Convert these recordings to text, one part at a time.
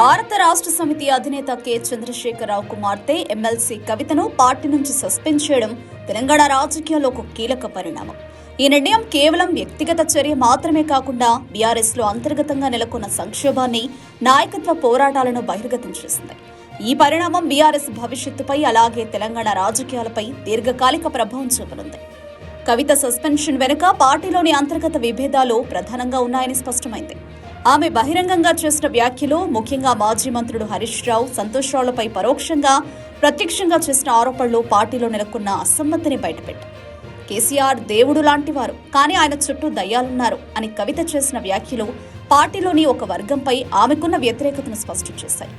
భారత రాష్ట్ర సమితి అధినేత కె. చంద్రశేఖరరావు కుమార్తె ఎమ్మెల్సీ కవితను పార్టీ నుంచి సస్పెండ్ చేయడం తెలంగాణ రాజకీయాల్లో ఒక కీలక పరిణామం. ఈ నిర్ణయం కేవలం వ్యక్తిగత చర్య మాత్రమే కాకుండా బీఆర్ఎస్లో అంతర్గతంగా నెలకొన్న సంక్షోభాన్ని నాయకత్వ పోరాటాలను బహిర్గతం చేసింది. ఈ పరిణామం బీఆర్ఎస్ భవిష్యత్తుపై అలాగే తెలంగాణ రాజకీయాలపై దీర్ఘకాలిక ప్రభావం చూపనుంది. కవిత సస్పెన్షన్ వెనుక పార్టీలోని అంతర్గత విభేదాలు ప్రధానంగా ఉన్నాయని స్పష్టమైంది. ఆమె బహిరంగంగా చేసిన వ్యాఖ్యలు ముఖ్యంగా మాజీ మంత్రుడు హరీష్ రావు సంతోష్ రావులపై పరోక్షంగా ప్రత్యక్షంగా చేసిన ఆరోపణలు పార్టీలో నెలకొన్న అసమ్మతిని బయటపెట్టాయి. కేసీఆర్ దేవుడు లాంటివారు కానీ ఆయన చుట్టూ దయ్యాలున్నారు అని కవిత చేసిన వ్యాఖ్యలు పార్టీలోని ఒక వర్గంపై ఆమెకున్న వ్యతిరేకతను స్పష్టం చేశాయి.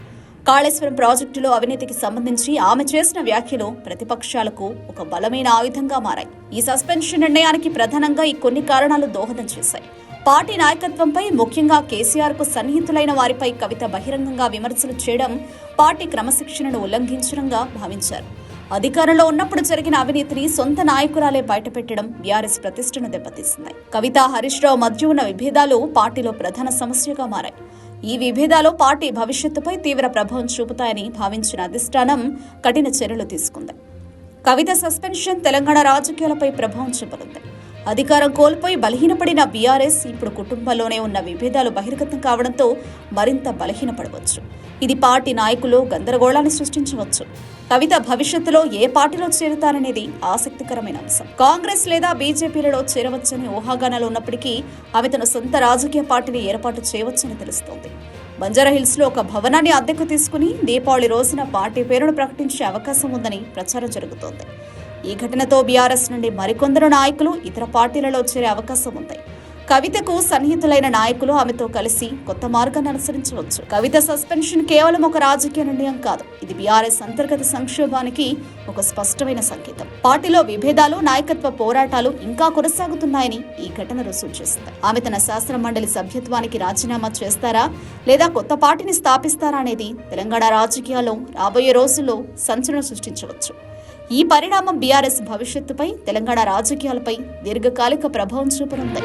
కాళేశ్వరం ప్రాజెక్టులో అవినీతికి సంబంధించి ఆమె చేసిన వ్యాఖ్యలు ప్రతిపక్షాలకు ఒక బలమైన ఆయుధంగా మారాయి. ఈ సస్పెన్షన్ నిర్ణయానికి ప్రధానంగా ఈ కొన్ని కారణాలు దోహదం చేశాయి. పార్టీ నాయకత్వంపై ముఖ్యంగా కేసీఆర్కు సన్నిహితులైన వారిపై కవిత బహిరంగంగా విమర్శలు చేయడం పార్టీ క్రమశిక్షణను ఉల్లంఘించడంగా భావించారు. అధికారంలో ఉన్నప్పుడు జరిగిన అవినీతిని సొంత నాయకురాలే బయటపెట్టడం బీఆర్ఎస్ ప్రతిష్టను దెబ్బతీసింది. కవిత హరీష్ రావు మధ్య ఉన్న విభేదాలు పార్టీలో ప్రధాన సమస్యగా మారాయి. ఈ విభేదాలు పార్టీ భవిష్యత్తుపై తీవ్ర ప్రభావం చూపుతాయని భావించిన అధిష్టానం కఠిన చర్యలు తీసుకుంది. కవిత సస్పెన్షన్ తెలంగాణ రాజకీయాలపై ప్రభావం చూపనుంది. అధికారం కోల్పోయి బలహీనపడిన బీఆర్ఎస్ ఇప్పుడు కుటుంబంలోనే ఉన్న విభేదాలు బహిర్గతం కావడంతో మరింత బలహీనపడవచ్చు. ఇది పార్టీ నాయకులు గందరగోళాన్ని సృష్టించవచ్చు. కవిత భవిష్యత్తులో ఏ పార్టీలో చేరుతారనేది ఆసక్తికరమైన అంశం. కాంగ్రెస్ లేదా బీజేపీలలో చేరవచ్చని ఊహాగానాలు ఉన్నప్పటికీ ఆమె తన సొంత రాజకీయ పార్టీని ఏర్పాటు చేయవచ్చని తెలుస్తోంది. బంజారాహిల్స్లో ఒక భవనాన్ని అద్దెకు తీసుకుని దీపావళి రోజున పార్టీ పేరును ప్రకటించే అవకాశం ఉందని ప్రచారం జరుగుతోంది. ఈ ఘటనతో బీఆర్ఎస్ నుండి మరికొందరు నాయకులు ఇతర పార్టీలలో చేరే అవకాశం ఉంది. కవితకు సన్నిహితులైన నాయకులు ఆమెతో కలిసి కొత్త మార్గాన్ని అనుసరించవచ్చు. కవిత సస్పెన్షన్ కేవలం ఒక రాజకీయ నిర్ణయం కాదు. ఇది బీఆర్ఎస్ అంతర్గత సంక్షోభానికి ఒక స్పష్టమైన సంకేతం. పార్టీలో విభేదాలు నాయకత్వ పోరాటాలు ఇంకా కొనసాగుతున్నాయని ఈ ఘటన రుజువు చేస్తుంది ఆమె తన శాసన మండలి సభ్యత్వానికి రాజీనామా చేస్తారా? లేదా కొత్త పార్టీని స్థాపిస్తారా అనేది తెలంగాణ రాజకీయాల్లో రాబోయే రోజుల్లో సంచలనం సృష్టించవచ్చు. ఈ పరిణామం బీఆర్ఎస్ భవిష్యత్తుపై తెలంగాణ రాజకీయాలపై దీర్ఘకాలిక ప్రభావం చూపనుంది.